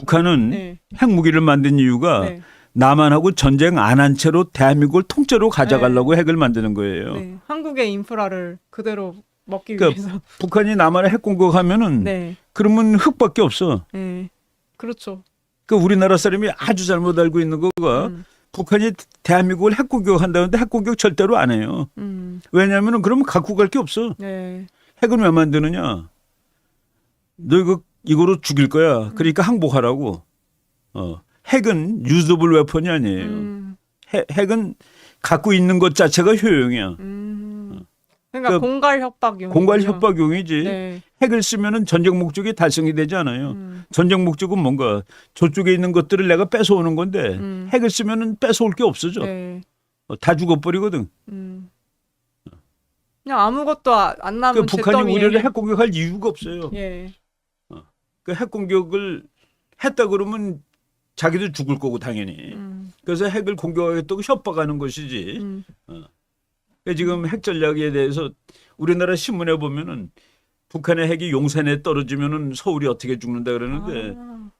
북한은 네. 핵무기를 만든 이유가 네. 남한하고 전쟁 안 한 채로 대한민국을 통째로 가져가려고 핵을 만드는 거예요. 네. 한국의 인프라를 그대로 먹기 그러니까 위해서. 북한이 남한에 핵 공격하면은 네. 그러면 흙밖에 없어. 네. 그렇죠. 그 우리나라 사람이 아주 잘못 알고 있는 거가 음. 북한이 대한민국을 핵 공격한다는데 핵 공격 절대로 안 해요. 음. 왜냐하면은 그러면 갖고 갈 게 없어. 네. 핵은 왜 만드느냐? 너 이거 이거로 죽일 거야. 그러니까 항복하라고. 어. 핵은 유저블 웨폰이 아니에요. 음. 핵, 핵은 갖고 있는 것 자체가 효용이야. 음. 그러니까 그 공갈 협박용. 공갈 협박용이지. 네. 핵을 쓰면은 전쟁 목적이 달성이 되지 않아요. 음. 전쟁 목적은 뭔가 저쪽에 있는 것들을 내가 뺏어오는 건데 음. 핵을 쓰면은 뺏어올 게 없어져. 네. 어, 다 죽어버리거든. 음. 그냥 아무것도 아- 안그 남은 북한이 잿더미에- 우리를 핵 공격할 이유가 없어요. 예. 그 핵 공격을 했다 그러면 자기도 죽을 거고 당연히. 음. 그래서 핵을 공격하겠다고 협박하는 것이지. 음. 그러니까 지금 핵 전략에 대해서 우리나라 신문에 보면은 북한의 핵이 용산에 떨어지면은 서울이 어떻게 죽는다 그러는데 아.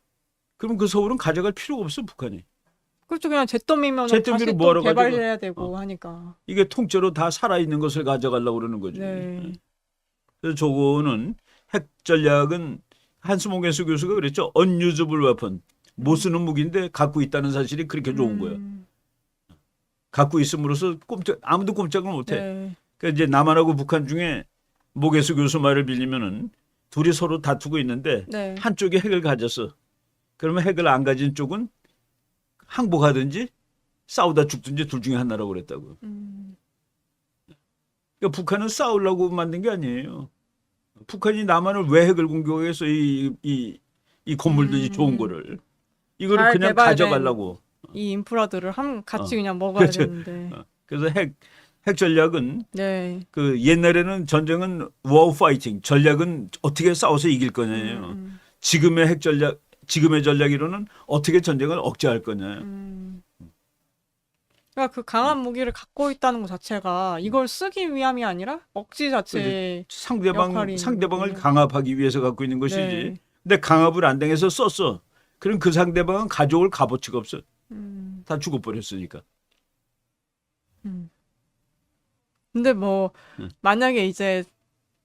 그럼 그 서울은 가져갈 필요가 없어 북한이. 그렇죠. 그냥 잿더미면 다시 또 뭐하러 개발해야 되고 하니까. 이게 통째로 다 살아 있는 것을 가져가려고 그러는 거지. 네. 그래서 저거는 핵 전략은 한수몽 개수 교수가 그랬죠. unusable weapon. 못 쓰는 무기인데 갖고 있다는 사실이 그렇게 좋은 거야. 음. 갖고 있음으로써 꼼짝 아무도 꼼짝을 못 해. 네. 그러니까 이제 남한하고 북한 중에 모개수 교수 말을 빌리면은 둘이 서로 다투고 있는데 네. 한쪽이 핵을 가졌어. 그러면 핵을 안 가진 쪽은 항복하든지 싸우다 죽든지 둘 중에 하나라고 그랬다고. 음. 그러니까 북한은 싸우려고 만든 게 아니에요. 북한이 남한을 왜 핵을 공격해서 이, 이, 이 건물들이 음. 좋은 거를 이거를 잘 그냥 개발된 가져가려고. 이 인프라들을 한 같이 어. 그냥 먹어야 그렇죠. 되는데. 어. 그래서 핵, 핵 전략은 네. 그 옛날에는 전쟁은 war fighting, 전략은 어떻게 싸워서 이길 거냐예요. 음, 지금의 핵 전략, 지금의 전략이로는 어떻게 전쟁을 억제할 거냐. 음. 그러니까 그 강한 무기를 갖고 있다는 것 자체가 이걸 쓰기 위함이 아니라 억지 자체. 상대방 역할이 상대방을 강압하기 위해서 갖고 있는 것이지. 네. 근데 강압을 안 당해서 썼어. 그럼 그 상대방은 가져올 값어치가 없어. 음, 다 죽어버렸으니까. 음. 근데 뭐 음. 만약에 이제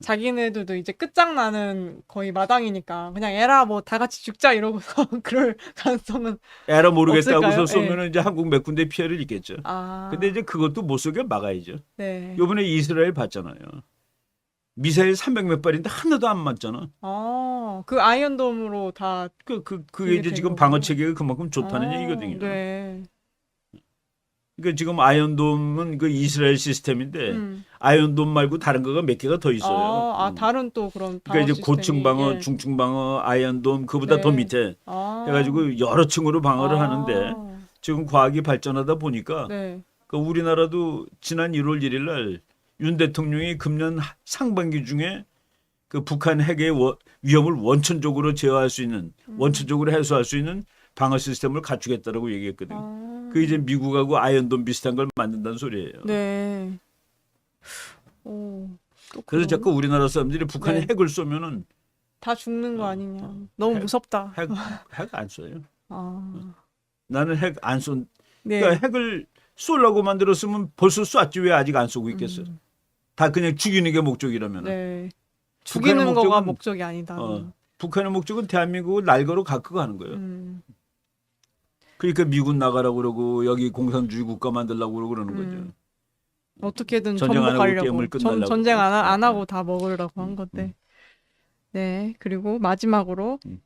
자기네들도 이제 끝장나는 거의 마당이니까 그냥 에라 뭐 다 같이 죽자 이러고서 그럴 가능성은 에라 모르겠다고서 없을까요? 쏘면 은 이제 한국 몇 군데 피해를 입겠죠. 아. 근데 이제 그것도 못 쏘게 막아야죠. 네. 요번에 이스라엘 봤잖아요. 미사일 300몇 발인데 하나도 안 맞잖아. 아, 그 아이언돔으로 다 그, 그, 그게 이제 된 지금. 방어 체계가 그만큼 좋다는 아, 얘기거든요. 네. 그러니까 지금 아이언돔은 그 이스라엘 시스템인데 음. 아이언돔 말고 다른 거가 몇 개가 더 있어요. 아, 아, 음. 다른 또 그런 방어 그러니까 이제 고층 방어, 예. 중층 방어, 아이언돔 그보다 네. 더 밑에 아. 해가지고 여러 층으로 방어를 아. 하는데 지금 과학이 발전하다 보니까 네. 그 우리나라도 지난 1월 1일 날 윤 대통령이 금년 하- 상반기 중에 그 북한 핵의 워- 위험을 원천적으로 제어할 수 있는 음. 원천적으로 해소할 수 있는 방어 시스템을 갖추겠다라고 얘기했거든요. 아. 그 이제 미국하고 아이언돔 비슷한 걸 만든다는 소리예요. 네. 오. 또 그래서 자꾸 우리나라 사람들이 북한이 네. 핵을 쏘면은 다 죽는 거 아니냐. 너무 핵- 무섭다. 핵핵안 쏘요. 아. 나는 핵 안 쏜. 네. 그러니까 핵을 쏘려고 만들었으면 벌써 쐈지 왜 아직 안 쏘고 있겠어? 음. 다 그냥 죽이는 게 목적이라면. 네. 죽이는 거가 목적은- 목적이 아니다. 어, 북한의 목적은 대한민국을 날거로 갖고 가는 거예요. 음. 그러니까 미군 나가라고 그러고 여기 공산주의 국가 만들라고 그러고 그러는 거죠. 음. 어떻게든 전쟁 안 하고 게임을 전. 전쟁 안, 하- 안 음. 하고 다 먹으려고 한 건데 음. 네 그리고 마지막으로 음.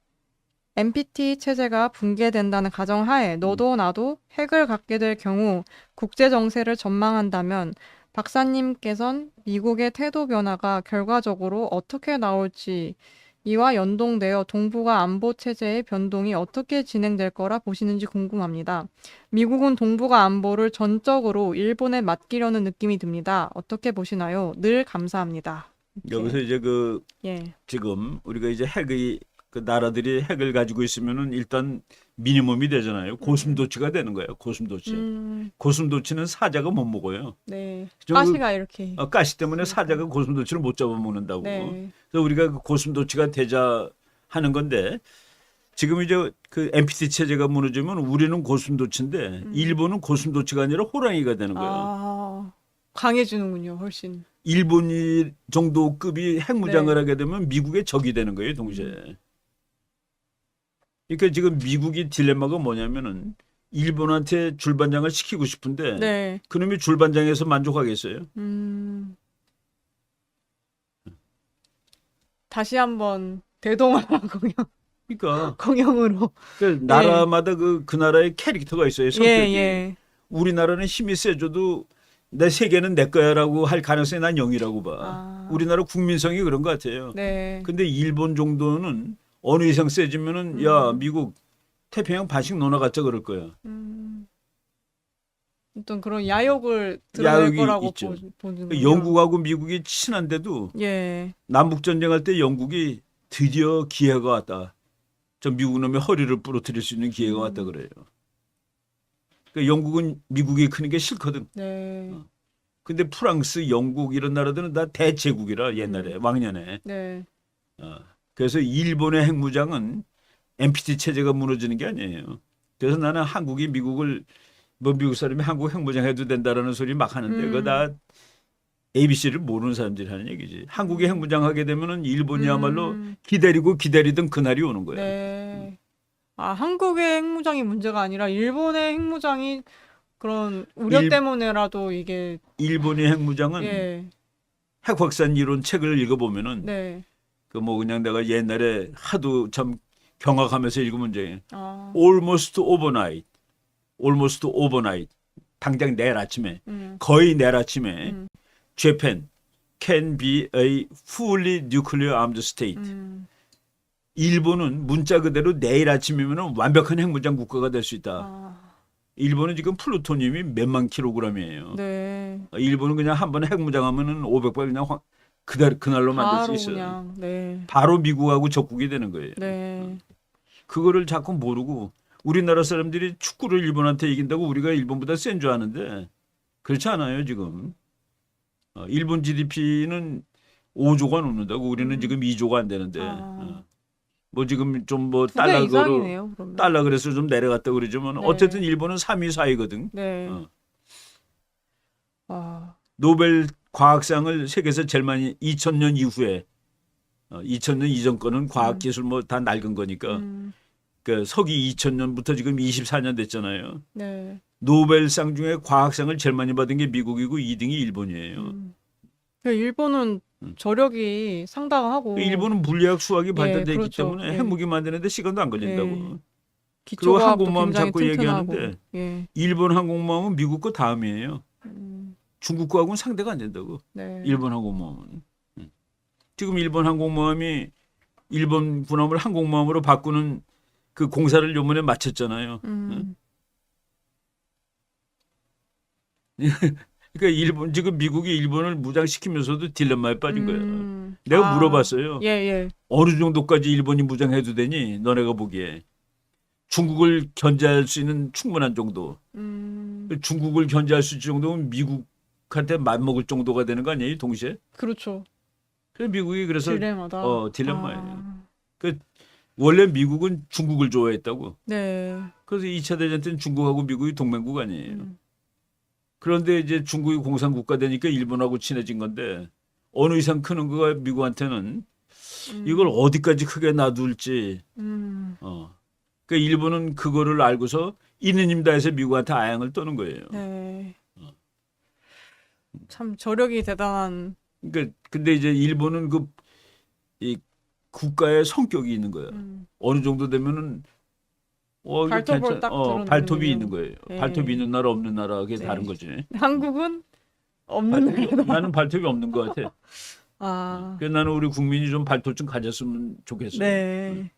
NPT 체제가 붕괴된다는 가정하에 음. 너도 나도 핵을 갖게 될 경우 국제 정세를 전망한다면 박사님께선 미국의 태도 변화가 결과적으로 어떻게 나올지 이와 연동되어 동북아 안보 체제의 변동이 어떻게 진행될 거라 보시는지 궁금합니다. 미국은 동북아 안보를 전적으로 일본에 맡기려는 느낌이 듭니다. 어떻게 보시나요? 늘 감사합니다. 여기서 이제 그 예. 지금 우리가 이제 핵의 그 나라들이 핵을 가지고 있으면은 일단 미니멈이 되잖아요. 고슴도치가 되는 거예요. 고슴도치. 음, 고슴도치는 사자가 못 먹어요. 네. 저 가시가 이렇게. 어, 가시 때문에 사자가 고슴도치를 못 잡아먹는다고. 네. 그래서 우리가 그 고슴도치가 되자 하는 건데 지금 이제 그 NPT 체제가 무너지면 우리는 고슴도치인데 음. 일본은 고슴도치가 아니라 호랑이가 되는 거예요. 아, 강해지는군요, 훨씬. 일본이 정도 급이 핵무장을 네. 하게 되면 미국의 적이 되는 거예요, 동시에. 그러니까 지금 미국이 딜레마가 뭐냐면은 일본한테 줄반장을 시키고 싶은데 네. 그놈이 줄반장에서 만족하겠어요? 음. 다시 한번 대동아 공영 그러니까 공영으로. 그 나라마다 그, 그 나라의 캐릭터가 있어요, 성격이. 예, 예. 우리나라는 힘이 세져도 내 세계는 내 거야라고 할 가능성이 난 0이라고 봐. 아. 우리나라 국민성이 그런 것 같아요. 네. 근데 일본 정도는 어느 이상 세지면은 음. 야 미국 태평양 반씩 논아갔자 그럴 거야. 음. 어떤 그런 야욕을 드러낼 야욕이 거라고 있죠. 보, 그 영국하고 미국이 친한데도 예. 남북 전쟁할 때 영국이 드디어 기회가 왔다. 저 미국 놈의 허리를 부러뜨릴 수 있는 기회가 음. 왔다 그래요. 그러니까 영국은 미국이 크는 게 싫거든. 네. 어. 근데 프랑스, 영국 이런 나라들은 다 대제국이라 옛날에 음. 왕년에. 네. 어. 그래서 일본의 핵무장은 NPT 체제가 무너지는 게 아니에요. 그래서 나는 한국이 미국을 뭐 미국 사람이 한국 핵무장 해도 된다라는 소리 막 하는데 음. 그거 다 ABC를 모르는 사람들이 하는 얘기지. 한국이 핵무장 하게 되면은 일본이야말로 음. 기다리고 기다리던 그날이 오는 거야. 네. 아, 한국의 핵무장이 문제가 아니라 일본의 핵무장이 그런 우려 일- 때문에라도 이게 일본의 핵무장은 예. 핵 확산 이론 책을 읽어보면은 네. 그 뭐 그냥 내가 옛날에 하도 참 경악하면서 읽으면 이제 아. almost overnight, almost overnight, 당장 내일 아침에 음. 거의 내일 아침에 음. Japan can be a fully nuclear armed state. 음. 일본은 문자 그대로 내일 아침이면 완벽한 핵무장 국가가 될 수 있다. 아. 일본은 지금 플루토늄이 몇만 킬로그램이에요. 네. 일본은 그냥 한 번에 핵무장하면은 500발 그냥 확 그날 그날로 만들 수 있어요. 그냥 네. 바로 미국하고 적국이 되는 거예요. 네. 그거를 자꾸 모르고 우리나라 사람들이 축구를 일본한테 이긴다고 우리가 일본보다 센 줄 아는데 그렇지 않아요 지금. 어, 일본 GDP는 5조가 넘는다고 우리는 음. 지금 2조가 안 되는데 아. 어. 뭐 지금 좀뭐 이상이네요, 그러면. 달러 그래서 좀 내려갔다 그러지만 네. 어쨌든 일본은 3위 4위거든. 네. 어. 아. 노벨 과학상을 세계에서 제일 많이 2000년 이후에 어, 2000년 이전 거는 과학기술 뭐 다 낡은 거니까 음. 그 서기 2000년부터 지금 24년 됐잖아요. 네. 노벨상 중에 과학상을 제일 많이 받은 게 미국이고 2등이 일본이에요. 음. 그 일본은 음. 저력이 상당하고 그 일본은 물리학 수학이 발달돼 있기 그렇죠. 때문에 예. 핵무기 만드는데 시간도 안 걸린다고. 예. 그리고 항공모함 자꾸 튼튼하고. 얘기하는데 예. 일본 항공모함은 미국 거 다음이에요. 음. 중국 거하고는 상대가 안 된다고. 네. 일본 항공모함은. 음. 지금 일본 항공모함이 일본 군함을 항공모함으로 바꾸는 그 공사를 요번에 마쳤잖아요. 음. 그러니까 일본 지금 미국이 일본을 무장시키면서도 딜레마에 빠진 거예요. 음. 내가 아. 물어봤어요. 예, 예. 어느 정도까지 일본이 무장해도 되니 너네가 보기에 중국을 견제할 수 있는 충분한 정도. 음. 중국을 견제할 수 있는 정도면 미국 한테 맞먹을 정도가 되는 거 아니에요? 동시에? 그렇죠. 그래서 미국이 그래서 딜레마다. 어, 딜레마예요. 아. 원래 미국은 중국을 좋아했다고. 네. 그래서 2차 대전 때는 중국하고 미국이 동맹국 아니에요. 음. 그런데 이제 중국이 공산 국가 되니까 일본하고 친해진 건데 어느 이상 크는 거가 미국한테는 음. 이걸 어디까지 크게 놔둘지 음. 어. 그러니까 일본은 그거를 알고서 힘 다해서 미국한테 아양을 떠는 거예요. 네. 어. 참 저력이 대단한 그러니까 근데 이제 일본은 그 이 국가의 성격이 있는 거예요. 음. 어느 정도 되면은 어, 발톱을 괜찮- 딱 어, 발톱이 거예요. 있는 거예요. 예. 발톱이 있는 나라 없는 나라 그게 네. 다른 거지. 한국은 없는 나라다. 나는 발톱이 없는 것 같아. 아. 그래서 나는 우리 국민이 좀 발톱 좀 가졌으면 좋겠어. 네.